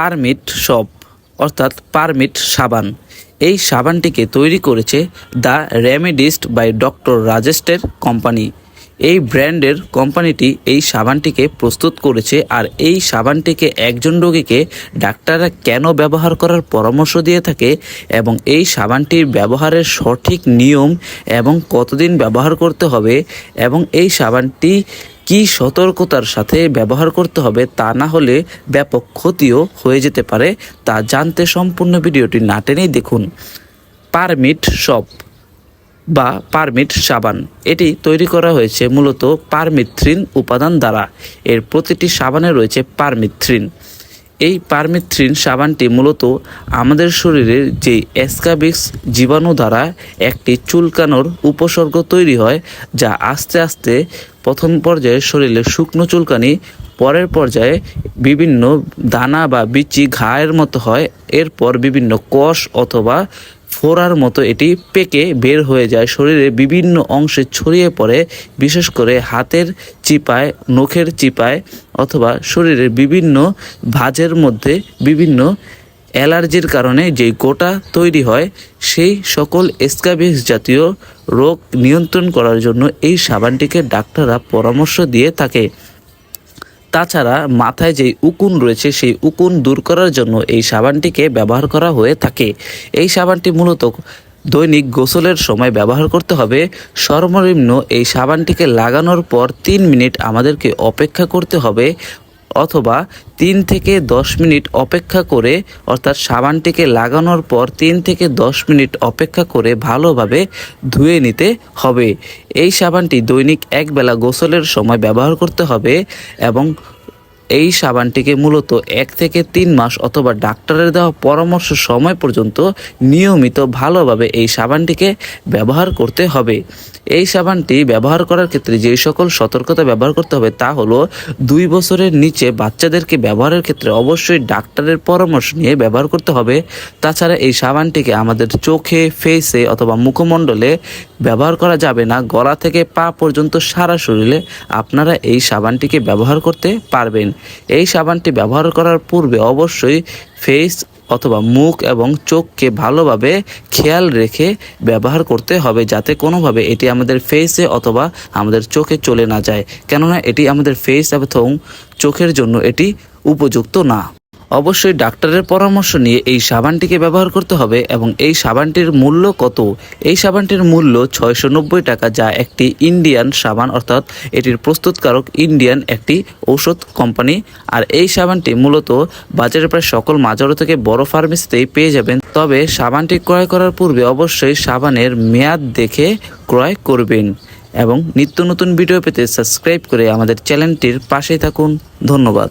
Permit shop, অর্থাৎ permit সাবান। এই সাবানটিকে তৈরি করেছে দ্য রেমেডিস্ট বাই ডক্টর রাজেস্টের কোম্পানি। এই ব্র্যান্ডের কোম্পানিটি এই সাবানটিকে প্রস্তুত করেছে আর এই সাবানটিকে একজন রোগীকে ডাক্তাররা কেন ব্যবহার করার পরামর্শ দিয়ে থাকে এবং এই সাবানটির ব্যবহারের সঠিক নিয়ম এবং কতদিন ব্যবহার করতে হবে এবং এই সাবানটি কি সতর্কতার সাথে ব্যবহার করতে হবে তা না হলে ব্যাপক ক্ষতিও হয়ে যেতে পারে তা জানতে সম্পূর্ণ ভিডিওটি না টেনেই দেখুন। পারমিট শপ বা পারমিট সাবান। এটি তৈরি করা হয়েছে মূলত পারমিথ্রিন উপাদান দ্বারা। এর প্রতিটি সাবানে রয়েছে পারমিথ্রিন। এই পারমিথ্রিন সাবানটি মূলত আমাদের শরীরের যে অ্যাসকাবিক্স জীবাণু দ্বারা একটি চুলকানোর উপসর্গ তৈরি হয়, যা আস্তে আস্তে প্রথম পর্যায়ে শরীরে শুকনো চুলকানি, পরের পর্যায়ে বিভিন্ন দানা বা বিচি ঘায়ের মতো হয়, এরপর বিভিন্ন কষ অথবা ফোড়ার মতো এটি পেকে বের হয়ে যায়। শরীরে বিভিন্ন অংশে ছড়িয়ে পড়ে, বিশেষ করে হাতের চিপায়, নখের চিপায় অথবা শরীরের বিভিন্ন ভাজের মধ্যে বিভিন্ন অ্যালার্জির কারণে যে গোটা তৈরি হয়, সেই সকল এসকাবিক্স জাতীয় রোগ নিয়ন্ত্রণ করার জন্য এই সাবানটিকে ডাক্তাররা পরামর্শ দিয়ে থাকে। তাছাড়া মাথায় যে উকুন রয়েছে, সেই উকুন দূর করার জন্য এই সাবানটিকে ব্যবহার করা হয়ে থাকে। এই সাবানটি মূলত দৈনিক গোসলের সময় ব্যবহার করতে হবে। সর্বনিম্ন এই সাবানটিকে লাগানোর পর তিন মিনিট আমাদেরকে অপেক্ষা করতে হবে। অথবা তিন থেকে দশ মিনিট অপেক্ষা করে, অর্থাৎ সাবানটিকে লাগানোর পর তিন থেকে দশ মিনিট অপেক্ষা করে ভালোভাবে ধুয়ে নিতে হবে। এই সাবানটি দৈনিক একবেলা গোসলের সময় ব্যবহার করতে হবে এবং এই সাবানটিকে মূলত এক থেকে তিন মাস অথবা ডাক্তারের দেওয়া পরামর্শ সময় পর্যন্ত নিয়মিত ভালোভাবে এই সাবানটিকে ব্যবহার করতে হবে। এই সাবানটি ব্যবহার করার ক্ষেত্রে যে সকল সতর্কতা ব্যবহার করতে হবে তা হলো দুই বছরের নিচে বাচ্চাদেরকে ব্যবহারের ক্ষেত্রে অবশ্যই ডাক্তারের পরামর্শ নিয়ে ব্যবহার করতে হবে। তাছাড়া এই সাবানটিকে আমাদের চোখে ফেসে অথবা মুখমণ্ডলে ব্যবহার করা যাবে না। গলা থেকে পা পর্যন্ত সারা শরীরে আপনারা এই সাবানটিকে ব্যবহার করতে পারবেন। এই সাবানটি ব্যবহার করার পূর্বে অবশ্যই ফেস অথবা মুখ এবং চোখকে ভালোভাবে খেয়াল রেখে ব্যবহার করতে হবে যাতে কোনোভাবে এটি আমাদের ফেসে অথবা আমাদের চোখে চলে না যায়। কেননা এটি আমাদের ফেস এবং চোখের জন্য এটি উপযুক্ত না। অবশ্যই ডাক্তারের পরামর্শ নিয়ে এই সাবানটিকে ব্যবহার করতে হবে এবং এই সাবানটির মূল্য কত? এই সাবানটির মূল্য ছয়শো নব্বই টাকা, যা একটি ইন্ডিয়ান সাবান, অর্থাৎ এটির প্রস্তুতকারক ইন্ডিয়ান একটি ঔষধ কোম্পানি। আর এই সাবানটি মূলত বাজারে প্রায় সকল মাজারো থেকে বড় ফার্মেসিতেই পেয়ে যাবেন। তবে সাবানটি ক্রয় করার পূর্বে অবশ্যই সাবানের মেয়াদ দেখে ক্রয় করবেন এবং নিত্য নতুন ভিডিও পেতে সাবস্ক্রাইব করে আমাদের চ্যানেলটির পাশেই থাকুন। ধন্যবাদ।